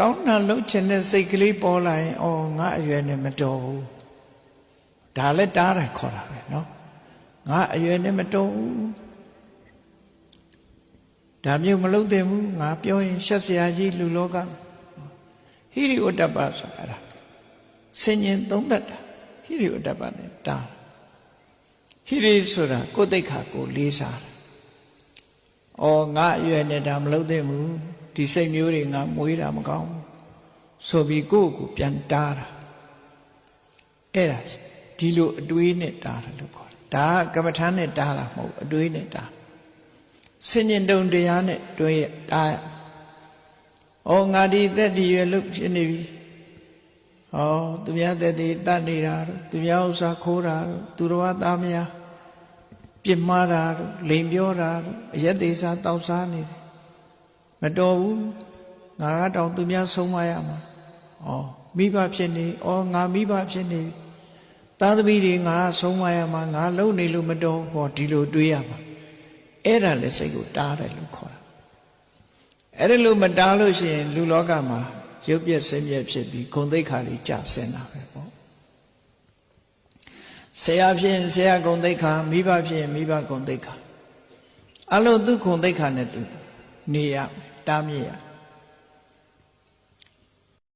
ကောင်းတာလှုပ်ချင်တဲ့စိတ်ကလေးပေါ်လာရင်အော်ငါအရွယ်နဲ့မတော်ဘူးဒါလည်းတားတယ်ခေါ်တာပဲเนาะငါအရွယ်နဲ့မတော်ဘူးဒါမျိုးမလုပ်သင့်ဘူးငါပြောရင်ရှက်စရာကြီးလူလောကဟိရိဝတ္တပဆိုတာအဲ့ဒါဆင်ញင်သုံးသက်တာဟိရိဝတ္တပနဲ့တားဟိရိဆိုတာကိုယ်တိတ်ခါကိုလေးစားတယ်။အော်ငါအရွယ်နဲ့ဒါမလုပ်သင့်ဘူး ဒီစိတ်မျိုးတွေငါမွေးတာမကောင်းဘူးဆိုပြီးကိုယ့်ကိုယ်ပြန်တားတာအဲ့ဒါဒီလိုအတွေးနဲ့တားတယ်လို့ခေါ်တယ်ဒါကကမ္မထာနဲ့တားတာမဟုတ်ဘူးအတွေးနဲ့တားဆင်ញင်တုံတရားနဲ့တွေးရတားရအော်ငါဒီသက်ဒီရွယ်လို့ဖြစ်နေပြီဟောသူများသက်ဒီတတ်နေတာတို့သူများဥစ္စာခိုးတာတို့သူတော်ဘာသားများပြစ်မှားတာတို့လိန်ပြောတာတို့အယက်သေးစားတောက်စားနေတယ် မတော်ဘူးငါကတော့သူများဆုံးမရမှာဩမိဘဖြစ်နေဩငါမိဘဖြစ်နေပြီသားသမီးတွေငါဆုံးမရမှာငါလုံနေလို့မတော်ဟောဒီလိုတွေးရမှာအဲ့ဒါလည်းစိတ်ကိုတားတယ်လို့ခေါ်တာအဲ့ဒါလို့မတားလို့ရှိရင် လူလောကမှာရုပ်ပြက်ဆင်းပြက်ဖြစ်ပြီးဂုံသိက္ခာတွေကျဆင်းတာပဲပေါ့ဆရာဖြစ်ရင်ဆရာဂုံသိက္ခာမိဘဖြစ်ရင်မိဘဂုံသိက္ခာအလုံးသူဂုံသိက္ခာနဲ့သူနေရ တားမြစ်ရ